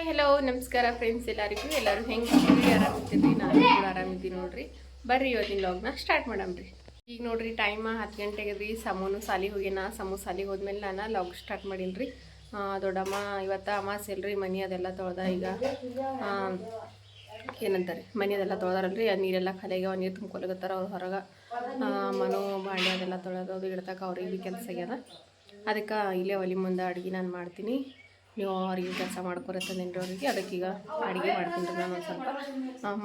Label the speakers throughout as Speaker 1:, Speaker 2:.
Speaker 1: Hi hello ನಮಸ್ಕಾರ friends ಎಲ್ಲರಿಗೂ. ಎಲ್ಲರೂ ಹೆಂಗಿದ್ದೀವಿ ಆರಾಮಿದ್ದೀರಿ? ನಾನು ಕೂಡ ಆರಾಮಿದ್ದೀನಿ ನೋಡ್ರಿ. ಬರ್ರಿ ಇವತ್ತಿನ ಲಾಗ್ನ ಸ್ಟಾರ್ಟ್ ಮಾಡಮ್ರಿ ಈಗ ನೋಡ್ರಿ ಟೈಮ್ ಹತ್ತು ಗಂಟೆಗೆ ರೀ. ಸಮೂನು ಸಾಲಿಗೆ ಹೋಗ್ಯನ. ಸಮೂ ಸಾಲಿಗೆ ಹೋದ್ಮೇಲೆ ನಾನು ಲಾಗ್ ಸ್ಟಾರ್ಟ್ ಮಾಡೀನಿ ದೊಡ್ಡಮ್ಮ ಇವತ್ತು ಅಮಾಸೆ ಸೆಲ್ರಿ ಮನೆ ಅದೆಲ್ಲ ತೊಳೆದ ಈಗ ಆ, ಏನಂತಾರೆ? ಮನೆ ಅದೆಲ್ಲ ತೊಳೆದಾರಲ್ರಿ. ಅದು ನೀರೆಲ್ಲ ಖಾಲಿಯಾಗ್ಯಾವ. ನೀರು ತುಂಬ್ಕೊಳಗತ್ತಾರ ಅವ್ರು ಹೊರಗೆ. ಮನು ಬಾಂಡೆ ಅದೆಲ್ಲ ತೊಳೆದು ಅದು ಇಡ್ತಕ್ಕ ಅವ್ರಿಗೆ ಕೆಲಸ ಆಗ್ಯದ. ಅದಕ್ಕೆ ಇಲ್ಲೇ ಒಲಿ ಮುಂದೆ ಅಡುಗೆ ನಾನು ಮಾಡ್ತೀನಿ. ನೀವು ಅವ್ರಿಗೆ ಕೆಲಸ ಮಾಡ್ಕೊರತ್ತಂದೇನ್ರಿ ಅವ್ರಿಗೆ? ಅದಕ್ಕೀಗ ಅಡುಗೆ ಮಾಡ್ತೀನಿ ನಾನು ಒಂದು ಸ್ವಲ್ಪ.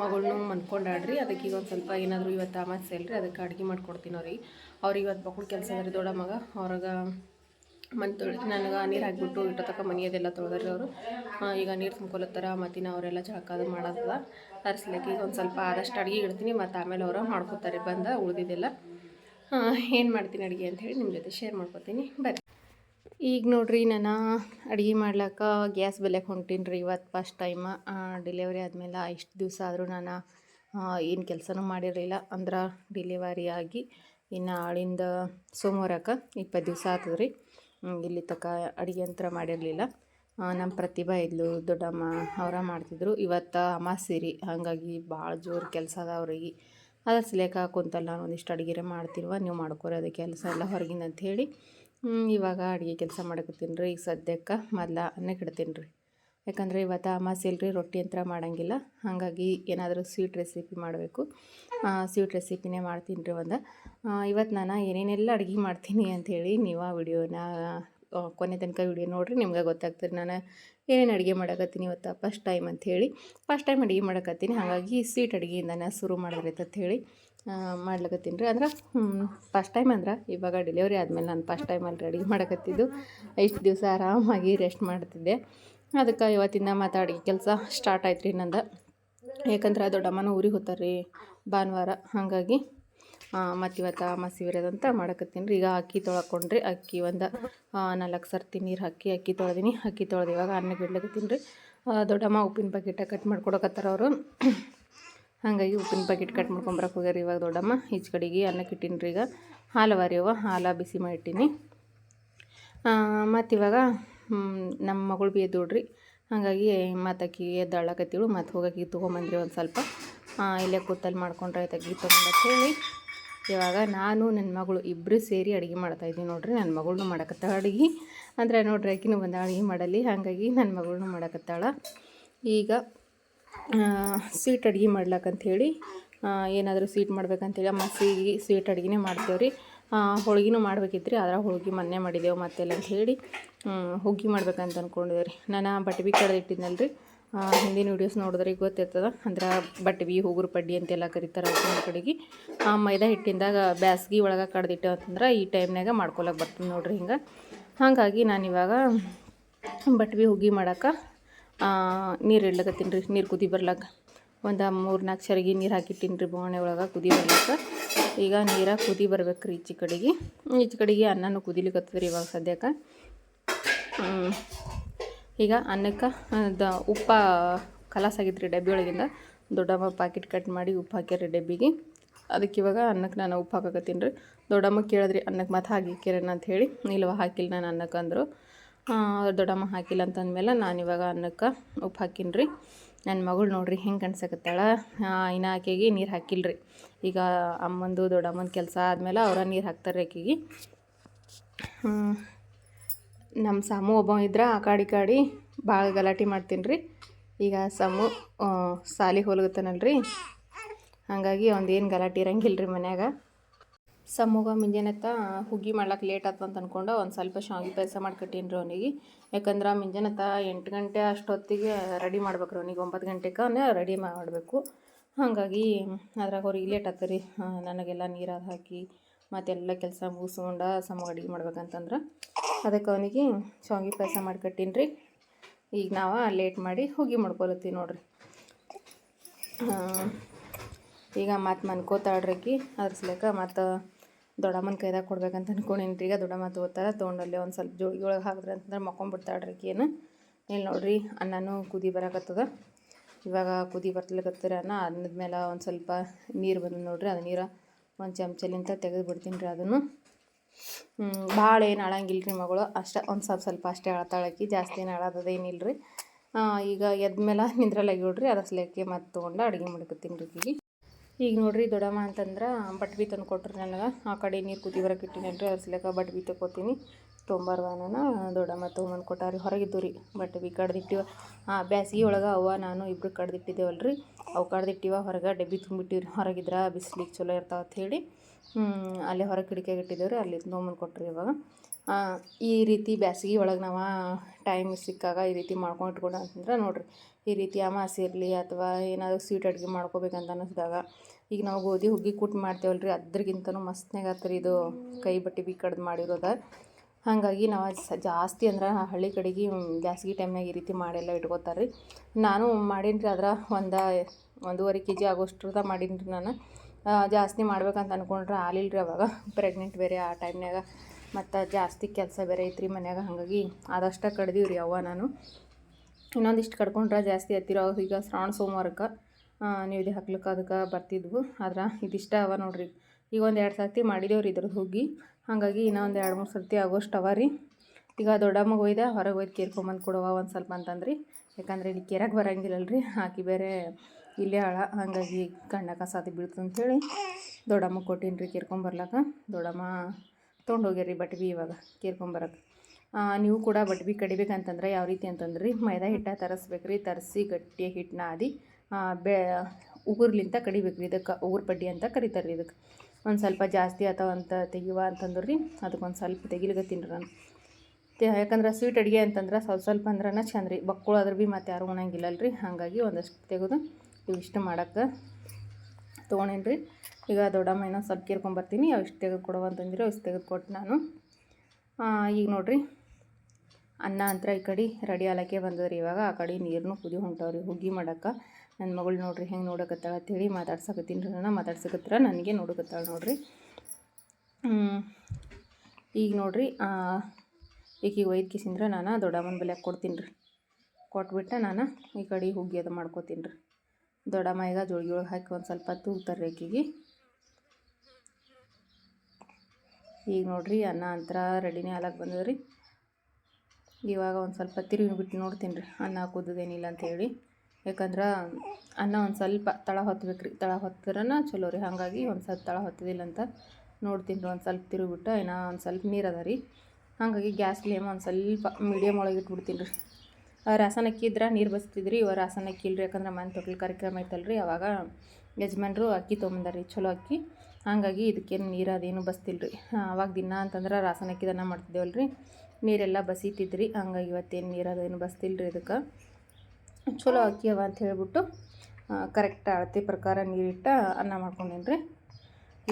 Speaker 1: ಮಗಳನ್ನೂ ಮನ್ಕೊಂಡಾಡ್ರಿ ಅದಕ್ಕೀಗ ಒಂದು ಸ್ವಲ್ಪ ಏನಾದರೂ ಇವತ್ತು ಅಮಾಸೆ ಅಲ್ರಿ, ಅದಕ್ಕೆ ಅಡುಗೆ ಮಾಡ್ಕೊಡ್ತೀನಿ ಅವ್ರಿಗೆ. ಅವ್ರಿಗೆ ಇವತ್ತು ಮಕ್ಕಳು ಕೆಲಸ ಅದ್ರಿ ದೊಡ್ಡ ಮಗ. ಅವ್ರಾಗ ಮನೆ ತೊಳಿತು ನನಗೆ ನೀರು ಹಾಕಿಬಿಟ್ಟು ಇಟ್ಟು ತಕ್ಕ ಮನೆ ಅದೆಲ್ಲ ತೊಳೆದ್ರಿ ಅವರು. ಈಗ ನೀರು ತುಂಬ್ಕೊಲತ್ತಾರ ಮತ್ತಿನ ಅವರೆಲ್ಲ ಜಳಕ ಅದು ಮಾಡೋದದ ತರಿಸ್ಲಿಕ್ಕೆ ಈಗ ಒಂದು ಸ್ವಲ್ಪ ಆದಷ್ಟು ಅಡುಗೆ ಇಡ್ತೀನಿ, ಮತ್ತು ಆಮೇಲೆ ಅವರು ಮಾಡ್ಕೊತಾರೆ ಬಂದ ಉಳಿದಿದ್ದೆಲ್ಲ. ಏನು ಮಾಡ್ತೀನಿ ಅಡುಗೆ ಅಂತ ಹೇಳಿ ನಿಮ್ಮ ಜೊತೆ ಶೇರ್ ಮಾಡ್ಕೊತೀನಿ. ಬರ್ರಿ. ಈಗ ನೋಡ್ರಿ ನಾನು ಅಡುಗೆ ಮಾಡ್ಲಾಕ ಗ್ಯಾಸ್ ಬೆಲೆಗೆ ಹೊಂಟೀನಿ ರೀ ಇವತ್ತು ಫಸ್ಟ್ ಟೈಮ್ ಡೆಲಿವರಿ ಆದಮೇಲೆ ಇಷ್ಟು ದಿವಸ ಆದರೂ ನಾನು ಏನು ಕೆಲಸನೂ ಮಾಡಿರಲಿಲ್ಲ. ಅಂದ್ರೆ ಡೆಲಿವರಿ ಆಗಿ ಇನ್ನು ಆಳಿಂದ ಸೋಮವಾರಕ್ಕೆ ಇಪ್ಪತ್ತು ದಿವಸ ಆಗ್ತದೆ ರೀ ಇಲ್ಲಿ ತನಕ ಅಡುಗೆ ಯಂತ್ರ ಮಾಡಿರಲಿಲ್ಲ. ನಮ್ಮ ಪ್ರತಿಭಾ ಇದ್ಲು, ದೊಡ್ಡಮ್ಮ ಅವರ ಮಾಡ್ತಿದ್ರು. ಇವತ್ತು ಅಮಾಸೆ ರೀ ಹಾಗಾಗಿ ಭಾಳ ಜೋರು ಕೆಲಸ ಅದ ಅವ್ರಿಗೆ. ಅದ್ರ ಸಲೇಕ ಕುಂತಲ್ಲ ನಾನು ಒಂದಿಷ್ಟು ಅಡುಗೆರೆ ಮಾಡ್ತಿರುವ ನೀವು ಮಾಡ್ಕೊರಿ ಅದು ಕೆಲಸ ಎಲ್ಲ ಹೊರಗಿನ ಹೇಳಿ. ಇವಾಗ ಅಡುಗೆ ಕೆಲಸ ಮಾಡಕತ್ತೀನಿ ರೀ ಈಗ ಸದ್ಯಕ್ಕೆ ಮೊದಲ ಅನ್ನಕ್ಕೆ ಇಡ್ತೀನಿ ರೀ. ಯಾಕಂದರೆ ಇವತ್ತು ಅಮಾಸೆ ರೀ ರೊಟ್ಟಿ ಅಂತ ಮಾಡಂಗಿಲ್ಲ. ಹಾಗಾಗಿ ಏನಾದರೂ ಸ್ವೀಟ್ ರೆಸಿಪಿ ಮಾಡಬೇಕು. ಸ್ವೀಟ್ ರೆಸಿಪಿನೇ ಮಾಡ್ತೀನಿ ರೀ ಒಂದು. ಇವತ್ತು ನಾನು ಏನೇನೆಲ್ಲ ಅಡುಗೆ ಮಾಡ್ತೀನಿ ಅಂಥೇಳಿ ನೀವು ಆ ವಿಡಿಯೋನ ಕೊನೆ ತನಕ ವಿಡಿಯೋ ನೋಡಿರಿ, ನಿಮ್ಗೆ ಗೊತ್ತಾಗ್ತದೆ ನಾನು ಏನೇನು ಅಡುಗೆ ಮಾಡಕತ್ತೀನಿ ಇವತ್ತು ಫಸ್ಟ್ ಟೈಮ್ ಅಂಥೇಳಿ ಫಸ್ಟ್ ಟೈಮ್ ಅಡುಗೆ ಮಾಡಕತ್ತೀನಿ, ಹಾಗಾಗಿ ಸ್ವೀಟ್ ಅಡುಗೆಯಿಂದ ಶುರು ಅಂತ ಅಂಥೇಳಿ ಮಾಡ್ಲಕತ್ತೀನಿ ರೀ. ಅಂದ್ರೆ ಫಸ್ಟ್ ಟೈಮ್ ಅಂದ್ರೆ, ಇವಾಗ ಡೆಲಿವರಿ ಆದಮೇಲೆ ನಾನು ಫಸ್ಟ್ ಅಲ್ಲಿ ಅಡುಗೆ ಮಾಡಕತ್ತಿದ್ದು. ಇಷ್ಟು ದಿವಸ ಆರಾಮಾಗಿ ರೆಸ್ಟ್ ಮಾಡ್ತಿದ್ದೆ. ಅದಕ್ಕೆ ಇವತ್ತಿನ ಮತ್ತು ಕೆಲಸ ಸ್ಟಾರ್ಟ್ ಆಯ್ತು ರೀ ನಂದು. ಯಾಕಂದ್ರೆ ದೊಡ್ಡಮ್ಮನ ಊರಿಗೆ ಹೋಗ್ತಾರೆ ರೀ ಭಾನುವಾರ. ಹಾಗಾಗಿ ಮತ್ತು ಇವತ್ತು ಮಸಿ ಇರೋದಂತ ಮಾಡಕತ್ತೀನಿ ರೀ. ಈಗ ಅಕ್ಕಿ ತೊಳ್ಕೊಂಡ್ರಿ ಅಕ್ಕಿ ಒಂದು ನಾಲ್ಕು ಸರ್ತಿ ನೀರು ಹಾಕಿ ಅಕ್ಕಿ ತೊಳೆದೀನಿ. ಅಕ್ಕಿ ತೊಳೆದು ಇವಾಗ ಅನ್ನ ಗಿಡ್ಲಕತ್ತೀನಿ ರೀ. ದೊಡ್ಡಮ್ಮ ಉಪ್ಪಿನ ಪ್ಯಾಕೆಟ ಕಟ್ ಮಾಡ್ಕೊಡಕತ್ತಾರ ಅವರು. ಹಾಗಾಗಿ ಉಪ್ಪಿನ ಪ್ಯಾಕೆಟ್ ಕಟ್ ಮಾಡ್ಕೊಂಬರಕ್ಕೆ ಹೋಗ್ಯಾರ ಇವಾಗ ದೊಡ್ಡಮ್ಮ. ಈಚೆ ಕಡೆಗೆ ಅನ್ನಕ್ಕೆ ಇಟ್ಟೀನಿ ರೀ ಈಗ. ಹಾಲು ಅವ ಹಾಲು ಬಿಸಿ ಮಾಡಿಟ್ಟಿನಿ. ಮತ್ತು ಇವಾಗ ನಮ್ಮ ಮಗಳು ಬಿ ಎದ್ದೋಡ್ರಿ ಹಾಗಾಗಿ ಮತ್ತು ಅಕ್ಕಿ ಎದ್ದಾಳಕತ್ತಿಳು ಮತ್ತು ಹೋಗಕ್ಕೆ ತೊಗೊಂಬಂದ್ರಿ ಒಂದು ಸ್ವಲ್ಪ. ಇಲ್ಲೇ ಕೂತಲ್ಲಿ ಮಾಡ್ಕೊಂಡ್ರೆ ಆಯ್ತು ತೊಗೊಂಡಕ್ಕೆ ತೊಗೊಂಡು ಹೇಳಿ. ಇವಾಗ ನಾನು ನನ್ನ ಮಗಳು ಇಬ್ಬರು ಸೇರಿ ಅಡುಗೆ ಮಾಡ್ತಾಯಿದ್ದೀನಿ ನೋಡ್ರಿ. ನನ್ನ ಮಗಳನ್ನೂ ಮಾಡಕತ್ತಾಳ ಅಡುಗೆ. ಅಂದರೆ ನೋಡ್ರಿ ಆಕಿನೂ ಬಂದ ಅಡುಗೆ ಮಾಡಲಿ ಹಾಗಾಗಿ ನನ್ನ ಮಗಳನ್ನೂ ಮಾಡಕತ್ತಾಳ. ಈಗ ಸ್ವೀಟ್ ಅಡುಗೆ ಮಾಡ್ಲಕ್ಕಂತ ಹೇಳಿ ಏನಾದರೂ ಸ್ವೀಟ್ ಮಾಡ್ಬೇಕಂತೇಳಿ ಮಸಿಗೆ ಸ್ವೀಟ್ ಅಡುಗೆನೇ ಮಾಡ್ತೇವೆ ರೀ ಹೋಳ್ಗಿನೂ ಮಾಡ್ಬೇಕಿತ್ತು ರೀ ಅದ್ರಾಗ ಹೋಳ್ಗೆ ಮೊನ್ನೆ ಮಾಡಿದೆವು ಮತ್ತೆಲ್ಲ ಅಂತ ಹೇಳಿ ಹುಗ್ಗಿ ಮಾಡ್ಬೇಕಂತ ಅಂದ್ಕೊಂಡಿದ್ದೆ ರೀ ನಾನು ಬಟ್ಟೆ ಬಿ ಕಡ್ದಿಟ್ಟಿದ್ನಲ್ಲ ರೀ ಹಿಂದಿನ ವೀಡಿಯೋಸ್ ನೋಡಿದ್ರೆ ಗೊತ್ತಿರ್ತದ, ಅಂದ್ರೆ ಬಟ್ವಿ ಹುಗುರು ಪಡ್ಡಿ ಅಂತೆಲ್ಲ ಕರೀತಾರೆ ಅವ್ರ ಕಡೆಗೆ. ಆ, ಮೈದಾ ಹಿಟ್ಟಿಂದಾಗ ಬ್ಯಾಸ್ಗೆ ಒಳಗೆ ಕಡ್ದಿಟ್ಟೆ ಅಂತಂದ್ರೆ ಈ ಟೈಮ್ನಾಗ ಮಾಡ್ಕೊಳಕ್ಕೆ ಬರ್ತದೆ ನೋಡ್ರಿ ಹಿಂಗೆ. ಹಾಗಾಗಿ ನಾನು ಇವಾಗ ಬಟ್ಬಿ ಹುಗ್ಗಿ ಮಾಡಕ್ಕೆ ನೀರು ಇಡ್ಲಕತ್ತೀನಿ ರೀ ನೀರು ಕುದಿ ಬರ್ಲಕ್ಕ. ಒಂದು ಮೂರು ನಾಲ್ಕು ಸರಿಗೆ ನೀರು ಹಾಕಿಟ್ಟಿನಿ ರೀ ಬೋಣೆ ಒಳಗೆ ಕುದಿ ಬರ್ಲಾಕ ಈಗ ನೀರ ಕುದಿ ಬರ್ಬೇಕು ರೀ ಈಚೆ ಕಡೆಗೆ. ಈಚೆ ಕಡೆಗೆ ಅನ್ನನೂ ಕುದಿಲಿಕತ್ತದ ರೀ ಇವಾಗ ಸದ್ಯಕ್ಕೆ ಈಗ ಅನ್ನಕ್ಕೆ ದ ಉಪ್ಪ ಕಲಾಸ್ ಆಗಿತ್ತು ರೀ ಡಬ್ಬಿ ಒಳಗಿಂದ. ದೊಡ್ಡಮ್ಮ ಪ್ಯಾಕೆಟ್ ಕಟ್ ಮಾಡಿ ಉಪ್ಪು ಹಾಕ್ಯಾರಿ ಡಬ್ಬಿಗೆ. ಅದಕ್ಕೆ ಇವಾಗ ಅನ್ನಕ್ಕೆ ನಾನು ಉಪ್ಪು ಹಾಕಕತ್ತೀನಿ ರೀ ದೊಡ್ಡಮ್ಮ ಕೇಳಿದ್ರಿ ಅನ್ನಕ್ಕೆ ಮತ್ತೆ ಹಾಕಿ ಅಂತ ಹೇಳಿ. ಇಲ್ವ, ಹಾಕಿಲ್ಲ ನಾನು ಅನ್ನಕ್ಕೆ ಅಂದರು. ದೊಡ್ಡಮ್ಮ ಹಾಕಿಲ್ಲ ಅಂತಂದಮೇಲೆ ನಾನು ಇವಾಗ ಅನ್ನಕ್ಕೆ ಉಪ್ಪು ಹಾಕೀನಿ ರೀ ನನ್ನ ಮಗಳು ನೋಡ್ರಿ ಹೆಂಗೆ ಕಾಣ್ಸಕತ್ತಾಳ. ಇನ್ನು ಆಕೆಗೆ ನೀರು ಹಾಕಿಲ್ಲ ರೀ ಈಗ ಅಮ್ಮಂದು ದೊಡ್ಡಮ್ಮನ ಕೆಲಸ ಆದಮೇಲೆ ಅವರ ನೀರು ಹಾಕ್ತಾರೆ ಆಕೆಗೆ. ನಮ್ಮ ಸಾಮು ಒಬ್ಬ ಇದ್ರೆ, ಆ ಕಾಡಿ ಕಾಡಿ ಭಾಳ ಗಲಾಟೆ ಮಾಡ್ತೀನಿ ರೀ ಈಗ ಸಾಮು ಸಾಲಿಗೆ ಹೋಲ್ಗತ್ತಾನಲ್ರಿ. ಹಾಗಾಗಿ ಏನು ಗಲಾಟೆ ಇರಂಗಿಲ್ಲ ರೀ ಮನ್ಯಾಗ. ಸಮೂಗ ಮುಂಜಾನೆತ್ತ ಹುಗ್ಗಿ ಮಾಡ್ಲಿಕ್ಕೆ ಲೇಟ್ ಆಯ್ತು ಅಂತ ಅಂದ್ಕೊಂಡು ಒಂದು ಸ್ವಲ್ಪ ಶಾವಿಗೆ ಪಾಯಸ ಮಾಡ್ಕೊಟ್ಟೀನಿ ಅವನಿಗೆ. ಯಾಕಂದ್ರೆ ಮುಂಜಾನೆತ್ತ ಎಂಟು ಗಂಟೆ ಅಷ್ಟೊತ್ತಿಗೆ ರೆಡಿ ಮಾಡ್ಬೇಕು ರೀ ಅವನಿಗೆ, ಒಂಬತ್ತು ಗಂಟೆಗೆ ರೆಡಿ ಮಾಡಬೇಕು. ಹಾಗಾಗಿ ಅದ್ರಾಗ ಅವ್ರಿಗೆ ಲೇಟ್ ಆಗ್ತದೆ ರೀ. ನನಗೆಲ್ಲ ನೀರಾಗ ಹಾಕಿ ಮತ್ತೆಲ್ಲ ಕೆಲಸ ಮುಗಿಸ್ಕೊಂಡು ಸಮೂಹ ಅಡುಗೆ ಮಾಡ್ಬೇಕಂತಂದ್ರೆ ಅದಕ್ಕೆ ಅವನಿಗೆ ಶಾವಿಗೆ ಪಾಯಸ ಮಾಡ್ಕೊಟ್ಟೀನಿ ರೀ ಈಗ ನಾವು ಲೇಟ್ ಮಾಡಿ ಹುಗ್ಗಿ ಮಾಡ್ಕೊಳತ್ತೀವಿ ನೋಡಿರಿ. ಈಗ ಮತ್ತೆ ಮನ್ಕೋತಾಡ್ರಿ ಅದ್ರ ಸಲಕ ಮತ್ತು ದೊಡ್ಡಮ್ಮನ ಕೈದಾಗ ಕೊಡ್ಬೇಕಂತ ರೀ ಈಗ ದೊಡ್ಡಮ್ಮ ತೊಗೋತಾರೆ ತೊಗೊಂಡಲ್ಲೇ ಒಂದು ಸ್ವಲ್ಪ ಜೋಳಿಗೆ ಒಳಗೆ ಹಾಕಿದ್ರೆ ಅಂತಂದ್ರೆ ಮಕ್ಕೊಂಬಿಡ್ತಾಳ್ರಕಿ ಏನು. ಇಲ್ಲಿ ನೋಡ್ರಿ ಅನ್ನನೂ ಕುದಿ ಬರಕತ್ತದ. ಇವಾಗ ಕುದಿ ಬರ್ತಲಕತ್ತರ ಅನ್ನ ಅನ್ನದ ಮೇಲೆ ಒಂದು ಸ್ವಲ್ಪ ನೀರು ಬಂದು ನೋಡ್ರಿ, ಅದು ನೀರು ಒಂದು ಚಮಚಲಿಂತ ತೆಗೆದು ಬಿಡ್ತೀನಿ ರೀ ಅದನ್ನು ಭಾಳ ಏನು ಆಳಂಗಿಲ್ಲ ರೀ ಮಗಳು, ಅಷ್ಟೇ ಒಂದು ಸ್ವಲ್ಪ ಸ್ವಲ್ಪ ಅಷ್ಟೇ ಅಳ್ತಾಳಕಿ ಜಾಸ್ತಿ ಏನು ಅಳೋದದೇನಿಲ್ಲ ರೀ
Speaker 2: ಈಗ ಎದ್ಮೇಲೆ ಮೇಲೆ ನೋಡ್ರಿ ಅದರ ಸಲಕ್ಕೆ ಮತ್ತೆ ತೊಗೊಂಡು ಅಡುಗೆ ಮಾಡ್ಕೊತೀನಿ ರೀ ಈಗ ನೋಡಿರಿ ದೊಡ್ಡಮ್ಮ ಅಂತಂದ್ರೆ ಬಟ್ ಬಿ ತಂದು ಕೊಟ್ರು ನನಗೆ. ಆ ಕಡೆ ನೀರು ಕೂತಿ ಬರಕ್ಕೆ ಇಟ್ಟಿನಿ ರೀ ಅದ್ರ ಸಲಕ ಬಟ್ ಬಿ ತಗೋತೀನಿ ತೊಂಬರ್ವಾನ ದೊಡ್ಡಮ್ಮ ತೊಗೊಂಬಂದು ಕೊಟ್ಟಾರಿ. ಹೊರಗಿದ್ದು ರೀ ಬಟ್ ಬಿ ಕಡ್ದಿಟ್ಟಿವ. ಆ ಬ್ಯಾಸಿಗೆ ಒಳಗೆ ಅವ್ವ, ನಾನು ಇಬ್ರು ಕಡ್ದಿಟ್ಟಿದ್ದೇವಲ್ಲ ರೀ ಅವು ಕಡ್ದಿಟ್ಟಿವ. ಹೊರಗೆ ಡಬ್ಬಿ ತುಂಬಿಟ್ಟಿವ್ರಿ. ಹೊರಗಿದ್ರೆ ಬಿಸಿಲಿಗೆ ಚಲೋ ಇರ್ತಾವ ಹೇಳಿ ಅಲ್ಲೇ ಹೊರಗೆ ಕಿಡಿಕೆಗೆ ಇಟ್ಟಿದ್ದೇವ್ರಿ. ಅಲ್ಲಿ ತೊಗೊಂಬಂದು ಕೊಟ್ರಿ ಇವಾಗ. ಈ ರೀತಿ ಬ್ಯಾಸಿಗೆ ಒಳಗೆ ನಾವು ಟೈಮ್ ಸಿಕ್ಕಾಗ ಈ ರೀತಿ ಮಾಡ್ಕೊಂಡು ಇಟ್ಕೊಂಡು ಅಂತಂದ್ರೆ ನೋಡ್ರಿ. ಈ ರೀತಿ ಅಮಾಸೆ ಇರಲಿ ಅಥವಾ ಏನಾದರೂ ಸ್ವೀಟ್ ಅಡುಗೆ ಮಾಡ್ಕೋಬೇಕಂತ ಅನ್ನಿಸ್ದಾಗ ಈಗ ನಾವು ಗೋಧಿ, ಹುಗ್ಗಿ ಕುಟ್ಟು ಮಾಡ್ತೇವಲ್ಲ ರೀ ಅದ್ರಗಿಂತನೂ ಮಸ್ತ್ನಾಗ ಆತ್ರಿ ಇದು ಕೈ ಬಟ್ಟೆ ಬಿ ಕಡ್ದು ಮಾಡಿರೋದು. ಹಾಗಾಗಿ ನಾವು ಜಾಸ್ತಿ ಅಂದ್ರೆ ಹಳ್ಳಿ ಕಡೆಗೆ ಬ್ಯಾಸ್ಗೆ ಟೈಮ್ನಾಗ ಈ ರೀತಿ ಮಾಡೆಲ್ಲ ಇಟ್ಕೋತಾರೆ ರೀ ನಾನು ಮಾಡೀನಿ ರೀ ಅದ್ರ ಒಂದು, ಒಂದೂವರೆ ಕೆ ಜಿ ಆಗೋಷ್ಟ್ರದ ಮಾಡೀನಿ ರೀ ನಾನು ಜಾಸ್ತಿ ಮಾಡ್ಬೇಕಂತ ಅಂದ್ಕೊಂಡ್ರೆ ಆಲಿಲ್ಲ ರೀ ಅವಾಗ. ಪ್ರೆಗ್ನೆಂಟ್ ಬೇರೆ ಆ ಟೈಮ್ನಾಗ. ಮತ್ತು ಜಾಸ್ತಿ ಕೆಲಸ ಬೇರೆ ಐತ್ರಿ ಮನ್ಯಾಗ. ಹಾಗಾಗಿ ಆದಷ್ಟು ಕಡ್ದೀವಿ ರೀ ಅವ್ವ ನಾನು. ಇನ್ನೊಂದಿಷ್ಟು ಕಡ್ಕೊಂಡ್ರೆ ಜಾಸ್ತಿ ಹತ್ತಿರೋ ಈಗ ಶ್ರಾವಣ ಸೋಮವಾರಕ್ಕೆ ನೀವು ಹಾಕ್ಲಿಕ್ಕೆ ಅದಕ್ಕೆ ಬರ್ತಿದ್ವು. ಆದ್ರೆ ಇದಿಷ್ಟ ಅವ ನೋಡ್ರಿ. ಈಗ ಒಂದು ಎರಡು ಸರ್ತಿ ಮಾಡಿದೇವ್ರಿ ಇದ್ರದ್ದು ಹೋಗಿ ಹಾಗಾಗಿ ಇನ್ನೂ ಒಂದು ಎರಡು ಮೂರು ಸರ್ತಿ ಆಗೋಷ್ಟು ಅವ ರೀ. ಈಗ ದೊಡ್ಡಮ್ಮಗೆ ಹೋಯ್ದೆ ಹೊರಗೆ ಒಯ್ದು ಕೇರ್ಕೊಂಬಂದು ಕೊಡುವ ಒಂದು ಸ್ವಲ್ಪ ಅಂತಂದ್ರಿ. ಯಾಕಂದ್ರೆ ಇಲ್ಲಿ ಕೇರಕ್ಕೆ ಬರಂಗಿಲ್ಲಲ್ಲ ರೀ ಆಕಿ ಬೇರೆ ಇಲ್ಲೇ ಆಳ. ಹಾಗಾಗಿ ಕಣ್ಣ ಕಸಾತಿ ಬೀಳ್ತು ಅಂಥೇಳಿ ದೊಡ್ಡಮ್ಮ ಕೊಟ್ಟೀನಿ ರೀ ಕೇರ್ಕೊಂಬರ್ಲಕ್ಕ ದೊಡ್ಡಮ್ಮ ತೊಗೊಂಡು ರೀ ಬಟ್ ಬಿ ಇವಾಗ ಕೇರ್ಕೊಂಬರಕ್ಕೆ ನೀವು ಕೂಡ ಬಟ್ ಬಿ ಕಡಿಬೇಕಂತಂದ್ರೆ ಯಾವ ರೀತಿ ಅಂತಂದ್ರೆ? ಮೈದಾ ಹಿಟ್ಟ ತರಿಸ್ಬೇಕು ರೀ ತರಿಸಿ ಗಟ್ಟಿಯ ಹಿಟ್ಟನ್ನ ಆದಿ ಬೆ, ಉಗುರ್ಲಿಂತ ಕಡಿಬೇಕು ರೀ ಇದಕ್ಕೆ ಉಗುರು ಪಡ್ಡಿ ಅಂತ ಕರಿತಾರೆ ರೀ ಇದಕ್ಕೆ ಒಂದು ಸ್ವಲ್ಪ ಜಾಸ್ತಿ ಅಥವಾ ಅಂತ ತೆಗಿವ ಅಂತಂದ್ರೆ. ರೀ ಅದಕ್ಕೊಂದು ಸ್ವಲ್ಪ ತೆಗಿಲಿಕತ್ತೀನಿ ನಾನು. ಯಾಕಂದ್ರೆ ಸ್ವೀಟ್ ಅಡುಗೆ ಅಂತಂದ್ರೆ ಸ್ವಲ್ಪ ಸ್ವಲ್ಪ ಅಂದ್ರೆ ಚಂದ ರೀ ಬಕ್ಕುಳಾದ್ರೆ ಭೀ ಮತ್ತೆ ಯಾರು ಉಣಂಗಿಲ್ಲಲ್ಲ ರೀ ಹಾಗಾಗಿ ಒಂದಷ್ಟು ತೆಗೆದು ಇವಿಷ್ಟು ಮಾಡೋಕ್ಕೆ ತೊಗೊಂಡೇನಿ ರೀ ಈಗ ದೊಡ್ಡಮ್ಮ ಇನ್ನೊಂದು ಸ್ವಲ್ಪ ಕೇರ್ಕೊಂಬರ್ತೀನಿ ಅವಿಷ್ಟು ತೆಗೆದು ಕೊಡುವ ಅಂತಂದ್ರೆ ಅವಿಷ್ಟು ತೆಗೆದು ಕೊಟ್ಟು ನಾನು. ಈಗ ನೋಡ್ರಿ. ಅನ್ನ ಅಂತರ ಈ ಕಡೆ ರೆಡಿ ಆಲಕ್ಕೆ ಬಂದದ್ರಿ. ಇವಾಗ ಆ ಕಡೆ ನೀರನ್ನು ಕುದಿ ಹೊಂಟವ್ರಿ. ಹುಗ್ಗಿ ಮಾಡಕ್ಕೆ. ನನ್ನ ಮಗಳು ನೋಡ್ರಿ ಹೆಂಗೆ ನೋಡಕತ್ತಾಳ ಅಂತೇಳಿ ಮಾತಾಡ್ಸಕತ್ತೀನಿ ರೀ ನಾನು ಮಾತಾಡ್ಸಕತ್ರ ನನಗೆ ನೋಡಕತ್ತಾಳ ನೋಡ್ರಿ. ಈಗ ನೋಡ್ರಿ ಈಗೀಗ ಒಯ್ದು ಕಿಸಿಂದ್ರೆ ನಾನು ದೊಡ್ಡಮ್ಮನ ಬೆಲೆ ಕೊಡ್ತೀನಿ ರೀ. ಕೊಟ್ಬಿಟ್ಟು ನಾನು ಈ ಕಡೆ ಹುಗ್ಗಿ ಅದು ಮಾಡ್ಕೋತೀನಿ ರೀ. ದೊಡ್ಡಮ್ಮ ಈಗ ಜೋಳಿಗೆ ಒಳಗೆ ಹಾಕಿ ಒಂದು ಸ್ವಲ್ಪ ತೂಗ್ತಾರೆ ರೀ ಆಕಿಗೆ ಈಗ ನೋಡ್ರಿ ಅನ್ನ ಅಂತರ ರೆಡಿನೇ ಆಲಕ್ಕೆ ಬಂದದ್ರಿ. ಇವಾಗ ಒಂದು ಸ್ವಲ್ಪ ತಿರುಗಿ ಬಿಟ್ಟು ನೋಡ್ತೀನಿ ರೀ. ಅನ್ನ ಕುದ್ದದೇನಿಲ್ಲ ಅಂಥೇಳಿ ಯಾಕಂದ್ರೆ ಅನ್ನ ಒಂದು ಸ್ವಲ್ಪ ತಳ ಹೊತ್ಬೇಕು ರೀ ತಳ ಹೊತ್ತರನ ಚಲೋ ರೀ. ಹಾಗಾಗಿ ಒಂದು ಸ್ವಲ್ಪ ತಳ ಹೊತ್ತದಿಲ್ಲ ಅಂತ ನೋಡ್ತೀನಿ ರೀ. ಒಂದು ಸ್ವಲ್ಪ ತಿರುಗಿಬಿಟ್ಟು ಏನೋ ಒಂದು ಸ್ವಲ್ಪ ನೀರು ಅದ ರೀ. ಹಾಗಾಗಿ ಗ್ಯಾಸ್ ಫ್ಲೇಮ್ ಒಂದು ಸ್ವಲ್ಪ ಮೀಡಿಯಮ್ ಒಳಗೆ ಇಟ್ಬಿಡ್ತೀನಿ ರೀ. ರಾಸನ ಅಕ್ಕಿ ಇದ್ರೆ ನೀರು ಬಸ್ತಿದ್ರಿ. ಇವಾಗ ರಾಸನ ಅಕ್ಕಿ ಇಲ್ರಿ. ಯಾಕಂದ್ರೆ ಮನೆ ತೊಟ್ಲು ಕಾರ್ಯಕ್ರಮ ಐತಲ್ಲ ರೀ ಅವಾಗ ಯಜಮಾನ್ರು ಅಕ್ಕಿ ತೊಗೊಂಬಂದಾರಿ ಚಲೋ ಅಕ್ಕಿ. ಹಾಗಾಗಿ ಇದಕ್ಕೇನು ನೀರು ಅದೇನು ಬಸ್ತಿಲ್ಲ ರೀ ಅವಾಗ ದಿನ ಅಂತಂದ್ರೆ ರಾಸನ ಅಕ್ಕಿದನ್ನ ಮಾಡ್ತಿದ್ದೇವಲ್ಲ ರೀ ನೀರೆಲ್ಲ ಬಸೀತಿದ್ರಿ, ಹಂಗಾಗಿ ಇವತ್ತೇನು ನೀರು ಅದೇನು ಬಸ್ತಿಲ್ಲ ರೀ ಇದಕ್ಕೆ. ಚಲೋ ಅಕ್ಕಿ ಅವ ಅಂತ ಹೇಳ್ಬಿಟ್ಟು ಕರೆಕ್ಟ್ ಅಳತೆ ಪ್ರಕಾರ ನೀರಿಟ್ಟು ಅನ್ನ ಮಾಡ್ಕೊಂಡೇನಿ ರೀ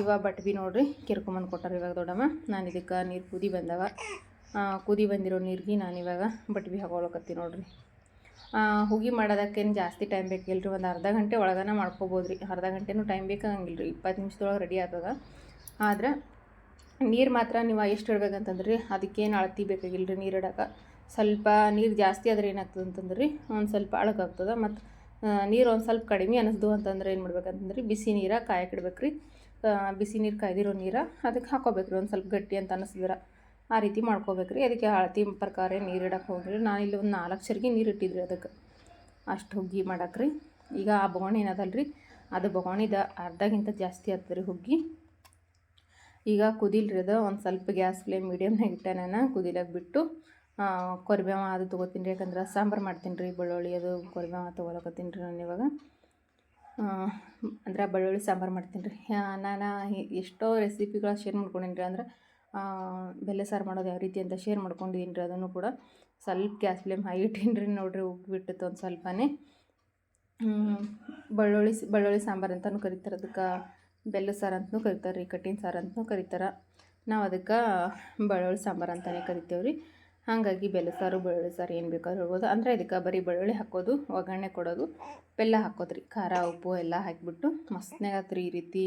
Speaker 2: ಇವಾಗ ಬಟ್ ಬಿ ನೋಡ್ರಿ, ಕೆರ್ಕೊಂಬಂದು ಕೊಟ್ಟಾರ ಇವಾಗ ದೊಡ್ಡಮ್ಮ. ನಾನು ಇದಕ್ಕೆ ನೀರು ಕುದಿ ಬಂದವ. ಕುದಿ ಬಂದಿರೋ ನೀರಿಗೆ ನಾನು ಇವಾಗ ಬಟ್ ಬಿ ಹಾಕೊಳಕತ್ತೀನಿ ನೋಡ್ರಿ. ಹುಗಿ ಮಾಡೋದಕ್ಕೇನು ಜಾಸ್ತಿ ಟೈಮ್ ಬೇಕಿಲ್ಲ ರೀ ಒಂದು ಅರ್ಧ ಗಂಟೆ ಒಳಗನ ಮಾಡ್ಕೊಬೋದು ರೀ ಅರ್ಧ ಗಂಟೆನೂ ಟೈಮ್ ಬೇಕಾಗಂಗಿಲ್ಲ ರೀ ಇಪ್ಪತ್ತು ನಿಮಿಷದೊಳಗೆ ರೆಡಿ ಆಗ್ತದ. ಆದ್ರೆ ನೀರು ಮಾತ್ರ ನೀವು ಎಷ್ಟು ಇಡ್ಬೇಕಂತಂದ್ರೆ ಅದಕ್ಕೇನು ಅಳತಿ ಬೇಕಾಗಿಲ್ಲ ರೀ ನೀರು ಇಡೋಕೆ ಸ್ವಲ್ಪ ನೀರು ಜಾಸ್ತಿ ಆದ್ರೆ ಏನಾಗ್ತದೆ ಅಂತಂದ್ರೆ? ರೀ ಒಂದು ಸ್ವಲ್ಪ ಅಳಕಾಗ್ತದೆ. ಮತ್ತು ನೀರು ಒಂದು ಸ್ವಲ್ಪ ಕಡಿಮೆ ಅನ್ನಿಸ್ದು ಅಂತಂದ್ರೆ ಏನು ಮಾಡ್ಬೇಕಂತಂದ್ರೆ? ಬಿಸಿ ನೀರ ಕಾಯಕ್ಕೆ ರೀ ಬಿಸಿ ನೀರು ಕಾಯ್ದಿರೋ ನೀರು ಅದಕ್ಕೆ ಹಾಕೋಬೇಕು ರೀ ಒಂದು ಸ್ವಲ್ಪ ಗಟ್ಟಿ ಅಂತ ಅನ್ನಿಸಿದ್ರೆ ಆ ರೀತಿ ಮಾಡ್ಕೋಬೇಕು ರೀ ಅದಕ್ಕೆ ಅಳತಿ ಪ್ರಕಾರ ನೀರು ಇಡಕ್ಕೆ ಹೋಗ್ರಿ. ನಾನು ಇಲ್ಲಿ ಒಂದು ನಾಲ್ಕು ಚರ್ಗಿ ನೀರು ಇಟ್ಟಿದ್ರಿ ಅದಕ್ಕೆ ಅಷ್ಟು ಹುಗ್ಗಿ ಮಾಡಕ್ಕೆ ರೀ ಈಗ ಆ ಬೊಗಣಿ ಏನದಲ್ಲ ರೀ ಅದು ಬೊಗಣಿದ ಅರ್ಧಗಿಂತ ಜಾಸ್ತಿ ಆಗ್ತದೆ ರೀ ಹುಗ್ಗಿ. ಈಗ ಕುದಿಲ್ರಿ ಅದು ಒಂದು ಸ್ವಲ್ಪ ಗ್ಯಾಸ್ ಫ್ಲೇಮ್ ಮೀಡಿಯಮ್ನಾಗ ನಾನು ಕುದಿಲಕ್ಕೆ ಬಿಟ್ಟು ಕೊರಿಬೇವ ಅದು ತೊಗೋತೀನಿ ರೀ, ಯಾಕಂದ್ರೆ ಸಾಂಬಾರು ಮಾಡ್ತೀನಿ ರೀ ಬೆಳ್ಳುಳ್ಳಿ, ಅದು ಕೊರಿಬೇವ ತೊಗೊಳಕತ್ತೀನಿ ರೀ ನಾನು ಇವಾಗ. ಅಂದ್ರೆ ಬೆಳ್ಳುಳ್ಳಿ ಸಾಂಬಾರು ಮಾಡ್ತೀನಿ ರೀ. ನಾನು ಎಷ್ಟೋ ರೆಸಿಪಿಗಳ ಶೇರ್ ಮಾಡ್ಕೊಂಡೀನಿ ರೀ, ಅಂದ್ರೆ ಬೆಲ್ಲ ಸಾರು ಮಾಡೋದು ಯಾವ ರೀತಿ ಅಂತ ಶೇರ್ ಮಾಡ್ಕೊಂಡಿದ್ದೀನಿ ರೀ ಅದನ್ನು ಕೂಡ. ಸ್ವಲ್ಪ ಗ್ಯಾಸ್ ಫ್ಲೇಮ್ ಹೈ ಇಟ್ಟೀನಿ ರೀ, ನೋಡಿರಿ ಬಿಟ್ಟಿತ್ತು ಒಂದು ಸ್ವಲ್ಪನೇ. ಬೆಳ್ಳುಳ್ಳಿ ಬೆಳ್ಳುಳ್ಳಿ ಸಾಂಬಾರು ಅಂತಲೂ ಕರಿತಾರೆ, ಅದಕ್ಕೆ ಬೆಲ್ಲ ಸಾರು ಅಂತಲೂ ಕರಿತಾರೆ ರೀ ಕಟ್ಟಿನ ಸಾರು ಅಂತಲೂ ಕರಿತಾರೆ. ನಾವು ಅದಕ್ಕೆ ಬೆಳ್ಳುಳ್ಳಿ ಸಾಂಬಾರು ಅಂತಲೇ ಕರಿತೇವೆ ರೀ ಹಾಗಾಗಿ ಬೆಲ್ಲ ಸಾರು, ಬೆಳ್ಳುಳ್ಳಿ ಸಾರು ಏನು ಬೇಕಾದ್ರೂ ಹೇಳ್ಬೋದು. ಅಂದರೆ ಇದಕ್ಕೆ ಬರೀ ಬೆಳ್ಳುಳ್ಳಿ ಹಾಕೋದು, ಒಗ್ಗರಣೆ ಕೊಡೋದು, ಬೆಲ್ಲ ಹಾಕೋದ್ರಿ. ಖಾರ, ಉಪ್ಪು ಎಲ್ಲ ಹಾಕಿಬಿಟ್ಟು ಮಸ್ತ್ನಾಗ ಆತ್ರಿ ಈ ರೀತಿ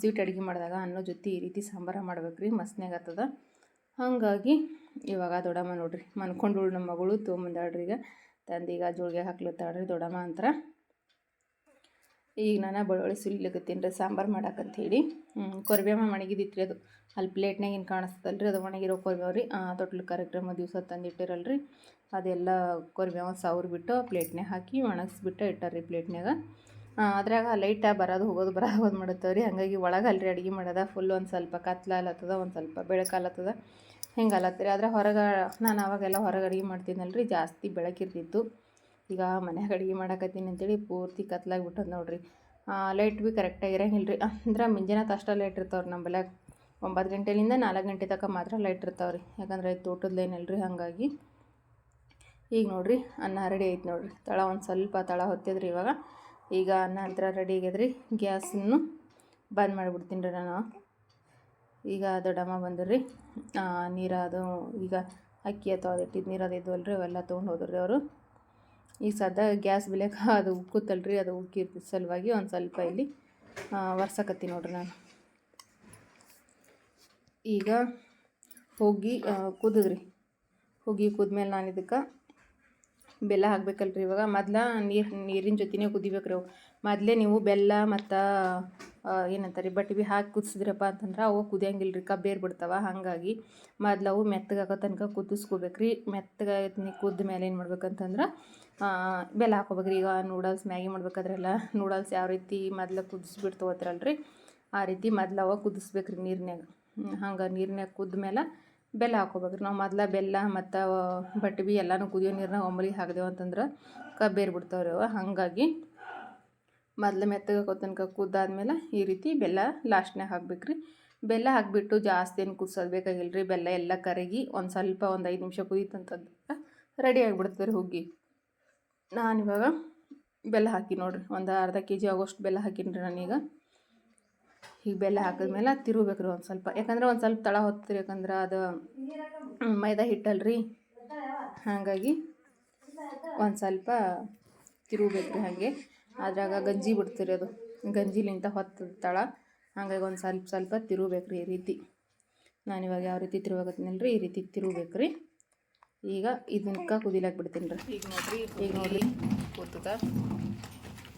Speaker 2: ಸ್ವೀಟ್ ಅಡುಗೆ ಮಾಡಿದಾಗ ಅನ್ನೋ ಜೊತೆ ಈ ರೀತಿ ಸಾಂಬಾರು ಮಾಡ್ಬೇಕು ರೀ ಮಸ್ತ್ನಾಗ ಆಗ್ತದ ಹಾಗಾಗಿ ಇವಾಗ ದೊಡ್ಡಮ್ಮ ನೋಡ್ರಿ, ಮನ್ಕೊಂಡು ನಮ್ಮ ಮಗಳು ತೊಗೊಂಬಂದಾಳ್ರಿ ಈಗ. ತಂದೀಗ ಜೋಳಿಗೆ ಹಾಕ್ಲತ್ತಾಳ್ರಿ ದೊಡ್ಡಮ್ಮ ಅಂತರ. ಈಗ ನಾನು ಬೆಳ್ಳುಳ್ಳಿ ಸುಲಿಲಕತ್ತೀನಿ ರೀ, ಸಾಂಬಾರು ಮಾಡಕ್ಕಂತ ಹೇಳಿ ಕೊರಿಬೇವ ಮಣಗಿದಿತ್ತು ರೀ ಅದು. ಅಲ್ಲಿ ಪ್ಲೇಟ್ನಾಗ ಏನು ಕಾಣಿಸ್ತದಲ್ಲ ರೀ ಅದು ಒಣಗಿರೋ ಕೊರಿಬೇವ ರೀ ತೊಟ್ಲು ಕಾರ್ಯಕ್ರಮ ದಿವಸ ತಂದಿಟ್ಟಿರಲ್ಲ ರೀ ಅದೆಲ್ಲ ಕೊರಿಬೇವ ಸವ್ರಿಬಿಟ್ಟು ಪ್ಲೇಟ್ನಾಗ ಹಾಕಿ ಒಣಗಿಸ್ಬಿಟ್ಟು ರೀ ಪ್ಲೇಟ್ನಾಗ. ಅದ್ರಾಗ ಲೈಟ ಬರೋದು ಹೋಗೋದು ಬರೋದು ಹೋಗೋದು ಮಾಡುತ್ತವ್ರಿ. ಹಾಗಾಗಿ ಒಳಗೆ ಅಲ್ರಿ ಅಡುಗೆ ಮಾಡೋದ. ಫುಲ್ ಒಂದು ಸ್ವಲ್ಪ ಕತ್ಲಾಲತ್ತದ ಒಂದು ಸ್ವಲ್ಪ ಬೆಳಕಾಲತ್ತದ ಹಿಂಗೆ ಅಲತ್ತರಿ ಆದರೆ ಹೊರಗೆ ನಾನು ಅವಾಗೆಲ್ಲ ಹೊರಗೆ ಅಡುಗೆ ರೀ ಜಾಸ್ತಿ ಬೆಳಕಿರ್ತಿತ್ತು ಈಗ ಮನ್ಯಾಗ ಅಡುಗೆ ಮಾಡಕತ್ತೀನಿ ಅಂತೇಳಿ ಪೂರ್ತಿ ಕತ್ಲಾಗ್ಬಿಟ್ಟದ ನೋಡ್ರಿ. ಲೈಟ್ ಭೀ ಕರೆಕ್ಟಾಗಿ ಇರೋಂಗಿಲ್ಲ ರೀ ಅಂದ್ರೆ ಮುಂಜಾನೆ ಅಷ್ಟ ಲೈಟ್ ಇರ್ತಾವ್ರಿ ನಮ್ಮ ಬೆಲ್ಯಾಗ. ಒಂಬತ್ತು ಗಂಟೆಲಿಂದ ನಾಲ್ಕು ಗಂಟೆ ತನಕ ಮಾತ್ರ ಲೈಟ್ ಇರ್ತಾವ್ರಿ. ಯಾಕಂದ್ರೆ ತೋಟದ ಲೈನ್ ರೀ ಹಾಗಾಗಿ. ಈಗ ನೋಡ್ರಿ ಅನ್ನ ರೆಡಿ ಐತೆ ನೋಡ್ರಿ. ತಳ ಒಂದು ಸ್ವಲ್ಪ ತಳ ಹೊತ್ತಿದ್ರಿ ಇವಾಗ. ಈಗ ಅನ್ನ ಹತ್ರ ರೆಡಿ ಆಗ್ಯದ್ರಿ. ಗ್ಯಾಸನ್ನು ಬಂದ್ ಮಾಡಿಬಿಡ್ತೀನಿ ರೀ ನಾನು. ಈಗ ದೊಡ್ಡಮ್ಮ ಬಂದ್ರಿ. ನೀರು ಅದು ಈಗ ಅಕ್ಕಿ ಅಥವಾ ಇಟ್ಟಿದ್ದು ನೀರು ಅದು ಇದ್ವಲ್ರಿ ಅವೆಲ್ಲ ತೊಗೊಂಡು ಹೋದ್ರಿ ಅವರು. ಈಗ ಸದ್ಯ ಗ್ಯಾಸ್ ಬಿಲ್ಯಾಕ ಅದು ಉಕ್ಕುತ್ತಲ್ರಿ ಅದು ಉಕ್ಕಿರ್ತದೆ ಸಲುವಾಗಿ ಒಂದು ಸ್ವಲ್ಪ ಇಲ್ಲಿ ಒರ್ಸಕತ್ತೀನಿ ನೋಡ್ರಿ ನಾನು. ಈಗ ಹೋಗಿ ಕುದಿದ್ರಿ. ಹೋಗಿ ಕುದ್ಮೇಲೆ ನಾನು ಇದಕ್ಕೆ ಬೆಲ್ಲ ಹಾಕ್ಬೇಕಲ್ರಿ ಇವಾಗ. ಮೊದ್ಲ ನೀರು, ನೀರಿನ ಜೊತೆನೇ ಕುದಿಬೇಕ್ರಿ ಅವು. ಮೊದಲೇ ನೀವು ಬೆಲ್ಲ ಮತ್ತು ಏನಂತಾರೆ, ಬಟ್ಟೆ ಭೀ ಹಾಕಿ ಕುದಿಸಿದ್ರಪ್ಪ ಅಂತಂದ್ರೆ ಅವು ಕುದಿಯಂಗಿಲ್ಲ ರೀ ಕಬ್ಬೇರು ಬಿಡ್ತಾವ. ಹಾಗಾಗಿ ಮೊದ್ಲು ಅವು ಮೆತ್ತಗಾಗೋ ತನಕ ಕುದಿಸ್ಕೋಬೇಕ್ರಿ. ನೀ ಕುದ್ದ ಮೇಲೆ ಏನು ಮಾಡ್ಬೇಕಂತಂದ್ರೆ ಬೆಲ್ಲ ಹಾಕೋಬೇಕ್ರಿ. ಈಗ ನೂಡಲ್ಸ್ ಮ್ಯಾಗಿ ಮಾಡ್ಬೇಕಾದ್ರೆಲ್ಲ ನೂಡಲ್ಸ್ ಯಾವ ರೀತಿ ಮೊದ್ಲು ಕುದಿಸ್ಬಿಟ್ಟು ತೊಗೋತಾರಲ್ರಿ ಆ ರೀತಿ ಮೊದ್ಲು ಅವ ಕುದಿಸ್ಬೇಕ್ರಿ ನೀರಿನಾಗ ಹಂಗೆ ನೀರಿನಾಗ ಕುದ್ದ ಮೇಲೆ ಬೆಲ್ಲ ಹಾಕೋಬೇಕ್ರಿ. ನಾವು ಮೊದ್ಲು ಬೆಲ್ಲ ಮತ್ತು ಬಟ್ ಬಿ ಎಲ್ಲನೂ ಕುದಿಯೋ ನೀರನ್ನ ಒಮ್ಮಲಿಗೆ ಹಾಕಿದೆವು ಅಂತಂದ್ರೆ ಕಬ್ಬೇರಿ ಬಿಡ್ತಾವ್ರಿ ಅವ. ಹಾಗಾಗಿ ಮೊದ್ಲು ಮೆತ್ತಗೆ ಕೊತ್ತನಕ ತನಕ ಕುದ್ದಾದ್ಮೇಲೆ ಈ ರೀತಿ ಬೆಲ್ಲ ಲಾಸ್ಟ್ನಾಗ ಹಾಕ್ಬೇಕ್ರಿ. ಬೆಲ್ಲ ಹಾಕಿಬಿಟ್ಟು ಜಾಸ್ತಿ ಏನು ಕುದಿಸೋದು ಬೇಕಾಗಿಲ್ಲ ರೀ ಬೆಲ್ಲ ಎಲ್ಲ ಕರಗಿ ಒಂದು ಸ್ವಲ್ಪ ಒಂದು ಐದು ನಿಮಿಷ ಕುದೀತಂತಂದ್ರೆ ರೆಡಿ ಆಗಿಬಿಡ್ತದೆ ರೀ ಹುಗ್ಗಿ. ನಾನಿವಾಗ ಬೆಲ್ಲ ಹಾಕಿ ನೋಡಿರಿ, ಒಂದು ಅರ್ಧ ಕೆ ಜಿ ಆಗೋಷ್ಟು ಬೆಲ್ಲ ಹಾಕೀನಿ ರೀ ನಾನೀಗ ಈಗ ಬೆಲ್ಲ ಹಾಕಿದ್ಮೇಲೆ ತಿರುಗಬೇಕು ರೀ ಒಂದು ಸ್ವಲ್ಪ. ಯಾಕಂದ್ರೆ ಒಂದು ಸ್ವಲ್ಪ ತಳ ಹೊತ್ತಿರಿ, ಯಾಕಂದ್ರೆ ಅದು ಮೈದಾ ಹಿಟ್ಟಲ್ರಿ. ಹಾಗಾಗಿ ಒಂದು ಸ್ವಲ್ಪ ತಿರುಗಬೇಕು ರೀ ಹಾಗೆ. ಅದ್ರಾಗ ಗಂಜಿ ಬಿಡ್ತೀರಿ ಅದು. ಗಂಜಿಲಿಂತ ಹೊತ್ತದ ತಳ. ಹಾಗಾಗಿ ಒಂದು ಸ್ವಲ್ಪ ಸ್ವಲ್ಪ ತಿರುಗಬೇಕು ರೀ ಈ ರೀತಿ. ನಾನಿವಾಗ ಯಾವ ರೀತಿ ತಿರುವಾಗತ್ತೀನಲ್ಲ ರೀ ಈ ರೀತಿ ತಿರುಗಬೇಕು ರೀ ಈಗ ಇದನ್ನ ಕುದಿಲಾಕ್ ಬಿಡ್ತೀನಿ ರೀ. ಈಗ ನೋಡ್ರಿ ಈಗ ನೋಡ್ರಿ. ಕೂತದ.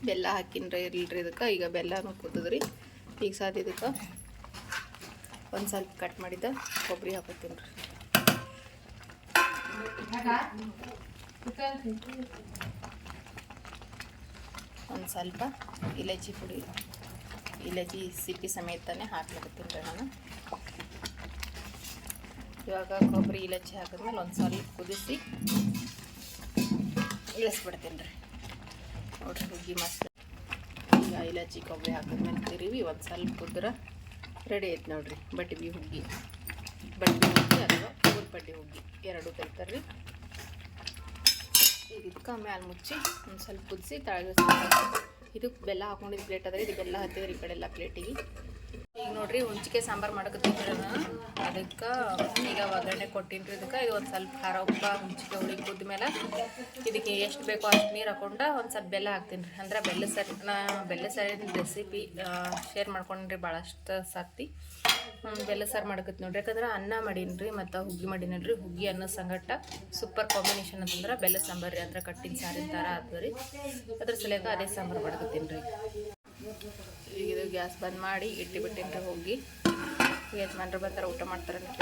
Speaker 2: ಬೆಲ್ಲ ಹಾಕಿನ್ರಿ ಇರ್ಲಿಲ್ರಿ ಇದಕ್ಕೆ ಈಗ ಬೆಲ್ಲನೂ ಕೂತದ್ರಿ. ಈಗ ಸಾಧ್ಯ ಇದಕ್ಕೆ ಒಂದು ಸ್ವಲ್ಪ ಕಟ್ ಮಾಡಿದ್ದ ಕೊಬ್ಬರಿ ಹಾಕೋತೀನಿ ರೀ ಒಂದು ಸ್ವಲ್ಪ ಇಲೈಚಿ ಪುಡಿ ಇಲೈಚಿ ಸಿಪ್ಪಿ ಸಮೇತನೇ ಹಾಕ್ಲಿಕತ್ತೀನಿ ರೀ ನಾನು. ಇವಾಗ ಕೊಬ್ಬರಿ ಇಲಚ್ಚಿ ಹಾಕಿದ್ಮೇಲೆ ಒಂದು ಸ್ವಲ್ಪ ಕುದಿಸಿ ಇಳಿಸ್ಬಿಡ್ತೀನಿ ರೀ. ನೋಡ್ರಿ ಹುಗ್ಗಿ ಮಸ್ತ್. ಈಗ ಇಲಚ್ಚಿ ಕೊಬ್ಬರಿ ಹಾಕಿದ್ಮೇಲೆ ತಿರುವಿ ಒಂದು ಸ್ವಲ್ಪ ಕುದ್ರೆ ರೆಡಿ ಐತೆ ನೋಡಿರಿ ಬಟ್ಟಿ ಬಿ ಹುಗ್ಗಿ. ಬಟ್ಟಿ ಹುಗ್ಗಿ ಅಥವಾ ಊರ್ ಬಡ್ಡಿ ಹುಗ್ಗಿ ಎರಡು ಕರಿತಾರೆ ರೀ ಈಗ ಇದಕ್ಕೆ ಮ್ಯಾಲೆ ಮುಚ್ಚಿ ಒಂದು ಸ್ವಲ್ಪ ಕುದಿಸಿ ತಳಗ ಇದಕ್ಕೆ ಬೆಲ್ಲ ಹಾಕೊಂಡಿದ್ದು ಪ್ಲೇಟ್ ಅದ ಇದು ಬೆಲ್ಲ ಈ ಕಡೆ ಎಲ್ಲ ಪ್ಲೇಟಿಗೆ ನೋಡ್ರಿ ಹುಂಚಿಕೆ ಸಾಂಬಾರು ಮಾಡಕತ್ತಿದ್ರೆ ಅದಕ್ಕೆ ಈಗ ಒಗ್ಗರಣೆ ಕೊಟ್ಟಿನ್ರಿ ಇದಕ್ಕೆ. ಇದು ಒಂದು ಸ್ವಲ್ಪ ಖಾರ ಉಪ್ಪ ಹುಂಚಿಕೆ ಹುಳಿ ಕುದ್ದ ಮೇಲೆ ಇದಕ್ಕೆ ಎಷ್ಟು ಬೇಕೋ ಅಷ್ಟು ನೀರು ಹಾಕೊಂಡು ಒಂದು ಸ್ವಲ್ಪ ಬೆಲ್ಲ ಹಾಕ್ತೀನಿ ರೀ ಅಂದ್ರೆ ಬೆಲ್ಲ ಸರಿ ಬೆಲ್ಲ ಸರಿ ರೆಸಿಪಿ ಶೇರ್ ಮಾಡ್ಕೊಂಡ್ರಿ ಭಾಳಷ್ಟು ಸತ್ತಿ. ಬೆಲ್ಲ ಸಾರು ಮಾಡಕತ್ತಿ ನೋಡ್ರಿ. ಯಾಕಂದ್ರೆ ಅನ್ನ ಮಾಡೀನಿ ರೀ ಮತ್ತು ಹುಗ್ಗಿ ಮಾಡೀನಿ ರೀ ಹುಗ್ಗಿ ಅನ್ನ ಸಂಗಟ ಸೂಪರ್ ಕಾಂಬಿನೇಷನ್ ಅಂತಂದ್ರೆ ಬೆಲ್ಲ, ಸಾಂಬಾರು ರೀ. ಅಂದ್ರೆ ಕಟ್ಟಿನ ಸಾರಿನ ಥರ ಆಗ್ತದೆ ರೀ. ಅದ್ರ ಸಲುವಾಗ ಅದೇ ಸಾಂಬಾರು ಮಾಡಕತ್ತೀನಿ ರೀ ಈಗ ಇದು ಗ್ಯಾಸ್ ಬಂದ್ ಮಾಡಿ ಇಟ್ಟಿ ರೀ ಹೋಗಿ ಯಜಮಾನ್ರು ಬಂದಾರ, ಊಟ ಮಾಡ್ತಾರೆ ಅಂತ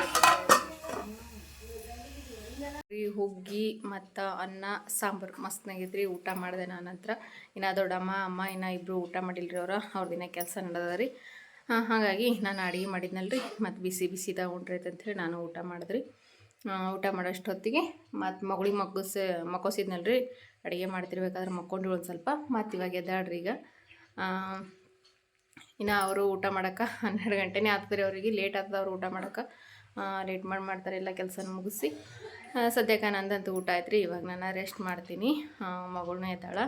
Speaker 2: ಹುಗ್ಗಿ ಮತ್ತು ಅನ್ನ ಸಾಂಬಾರು ಮಸ್ತ್ನಾಗಿದ್ರಿ ಊಟ ಮಾಡಿದೆ ನಾನು ನಂತರ ಇನ್ನು ದೊಡ್ಡಮ್ಮ, ಅಮ್ಮ, ಇನ್ನು ಇಬ್ಬರು ಊಟ ಮಾಡಿಲ್ರಿ ಅವ್ರು. ಅವ್ರ ದಿನ ಕೆಲಸ ನಡೆದ ಹಾಗಾಗಿ ನಾನು ಅಡುಗೆ ಮಾಡಿದ್ನಲ್ರಿ, ಮತ್ತು ಬಿಸಿ ಬಿಸಿದಾಗ ಉಂಡ್ರೈತೆ ಅಂಥೇಳಿ ನಾನು ಊಟ ಮಾಡಿದ್ರಿ. ಊಟ ಮಾಡೋಷ್ಟೊತ್ತಿಗೆ ಮತ್ತು ಮಗಳಿಗೆ ಮಗ್ಗಿಸ್ ಮಕ್ಕೋಸಿದ್ನಲ್ರಿ. ಅಡುಗೆ ಮಾಡ್ತಿರ್ಬೇಕಾದ್ರೆ ಮಕ್ಕೊಂಡ್ರಿ ಒಂದು ಸ್ವಲ್ಪ. ಮತ್ತು ಇವಾಗ ಎದ್ದಾಡ್ರಿ ಈಗ. ಇನ್ನು ಅವರು ಊಟ ಮಾಡೋಕೆ ಹನ್ನೆರಡು ಗಂಟೆನೇ ಆಗ್ತದೆ ಅವರಿಗೆ. ಲೇಟ್ ಆಗ್ತದೆ ಅವ್ರು ಊಟ ಮಾಡೋಕೆ ಲೇಟ್ ಮಾಡಿ ಮಾಡ್ತಾರೆ ಎಲ್ಲ ಕೆಲಸ ಮುಗಿಸಿ. ಸದ್ಯಕ್ಕೆ ನಂದಂತೂ ಊಟ ಆಯ್ತು ರೀ. ಇವಾಗ ನಾನು ರೆಸ್ಟ್ ಮಾಡ್ತೀನಿ. ಮಗಳನ್ನೂ ಎದ್ದಾಳ.